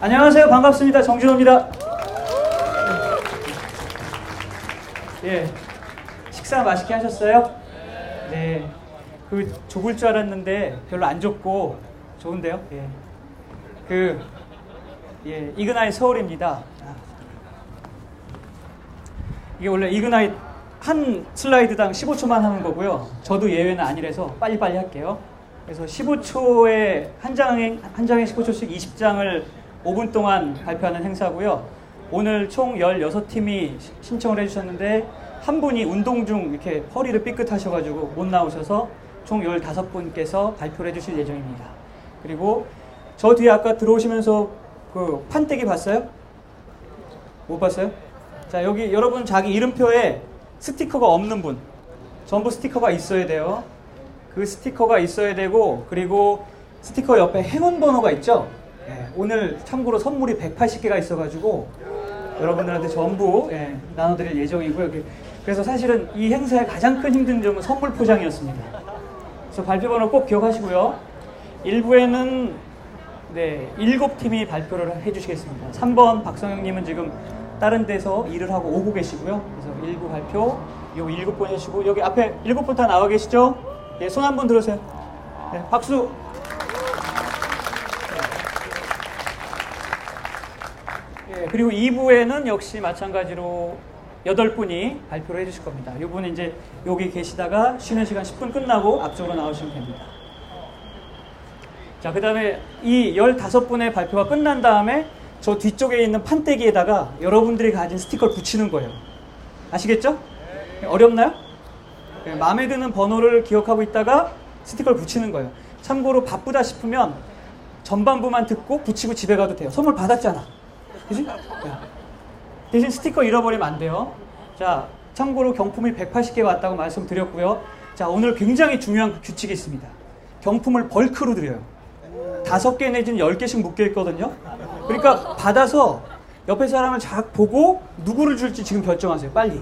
안녕하세요. 반갑습니다. 정준호입니다. 예. 식사 맛있게 하셨어요? 네. 그 좁을 줄 알았는데 별로 안 좁고 좋은데요? 예. 그 예, 이그나이 서울입니다. 아. 이게 원래 이그나이 한 슬라이드당 15초만 하는 거고요. 저도 예외는 아니라서 빨리빨리 할게요. 그래서 15초에 한 장에 한 장에 15초씩 20장을 5분 동안 발표하는 행사고요. 오늘 총 16팀이 신청을 해주셨는데 한 분이 운동 중 이렇게 허리를 삐끗하셔가지고 못 나오셔서 총 15분께서 발표를 해주실 예정입니다. 그리고 저 뒤에 아까 들어오시면서 그 판때기 봤어요? 못 봤어요? 자 여기 여러분 자기 이름표에 스티커가 없는 분 전부 스티커가 있어야 돼요. 그 스티커가 있어야 되고 그리고 스티커 옆에 행운 번호가 있죠. 예, 오늘 참고로 선물이 180개가 있어가지고 여러분들한테 전부 예, 나눠드릴 예정이고요. 그- 그래서 사실은 이 행사의 가장 큰 힘든 점은 선물 포장이었습니다. 그래서 발표 번호 꼭 기억하시고요. 1부에는 네, 7팀이 발표를 해주시겠습니다. 3번 박성영님은 지금 다른 데서 일을 하고 오고 계시고요. 그래서 1부 발표 요 7분 해주시고 여기 앞에 7분 다 나와 계시죠? 예, 손 한 번 들으세요. 네, 박수. 예, 그리고 2부에는 역시 마찬가지로 8분이 발표를 해주실 겁니다. 이분은 이제 여기 계시다가 쉬는 시간 10분 끝나고 앞쪽으로 나오시면 됩니다. 자, 그 다음에 이 15분의 발표가 끝난 다음에 저 뒤쪽에 있는 판때기에다가 여러분들이 가진 스티커를 붙이는 거예요. 아시겠죠? 어렵나요? 네, 마음에 드는 번호를 기억하고 있다가 스티커를 붙이는 거예요. 참고로 바쁘다 싶으면 전반부만 듣고 붙이고 집에 가도 돼요. 선물 받았잖아. 그지? 야. 대신 스티커 잃어버리면 안 돼요. 자, 참고로 경품이 180개가 왔다고 말씀드렸고요. 자, 오늘 굉장히 중요한 규칙이 있습니다. 경품을 벌크로 드려요. 다섯 개 내지는 열 개씩 묶여 있거든요. 그러니까 받아서 옆에 사람을 잘 보고 누구를 줄지 지금 결정하세요. 빨리.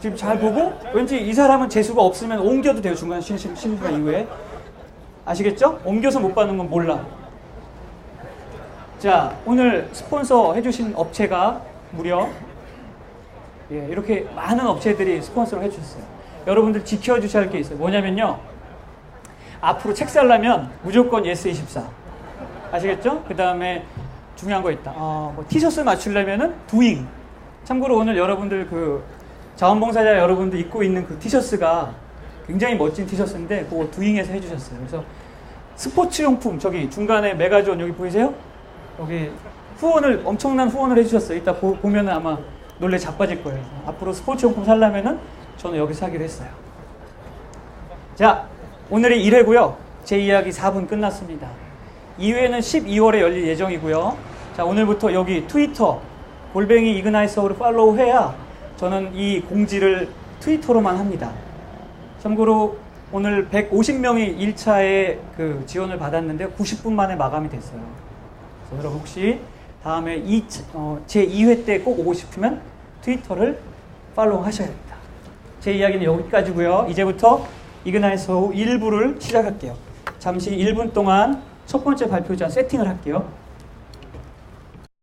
지금 잘 보고 왠지 이 사람은 재수가 없으면 옮겨도 돼요. 중간 쉬는 시간 이후에. 아시겠죠? 옮겨서 못 받는 건 몰라. 자, 오늘 스폰서 해주신 업체가 무려 예, 이렇게 많은 업체들이 스폰서를 해주셨어요. 여러분들 지켜주셔야 할 게 있어요. 뭐냐면요. 앞으로 책 살려면 무조건 예스24. 아시겠죠? 그 다음에 중요한 거 있다. 어, 뭐 티셔츠 맞추려면은 두잉. 참고로 오늘 여러분들 그 자원봉사자 여러분들 입고 있는 그 티셔츠가 굉장히 멋진 티셔츠인데 그거 두잉에서 해주셨어요. 그래서 스포츠 용품 저기 중간에 메가존 여기 보이세요? 여기 후원을 엄청난 후원을 해주셨어요. 이따 보, 보면은 아마 놀래 자빠질 거예요. 앞으로 스포츠 용품 살려면은 저는 여기 사기로 했어요. 자, 오늘이 1회고요. 제 이야기 4분 끝났습니다. 2회는 12월에 열릴 예정이고요. 자, 오늘부터 여기 트위터 골뱅이 이그나이 서울을 팔로우 해야 저는 이 공지를 트위터로만 합니다. 참고로 오늘 150명이 1차에 그 지원을 받았는데 90분 만에 마감이 됐어요. 그래서 여러분 혹시 다음에 이, 어, 제 2회 때 꼭 오고 싶으면 트위터를 팔로우 하셔야 됩니다. 제 이야기는 여기까지고요. 이제부터 이그나이 서울 1부를 시작할게요. 잠시 1분 동안 첫 번째 발표자 세팅을 할게요.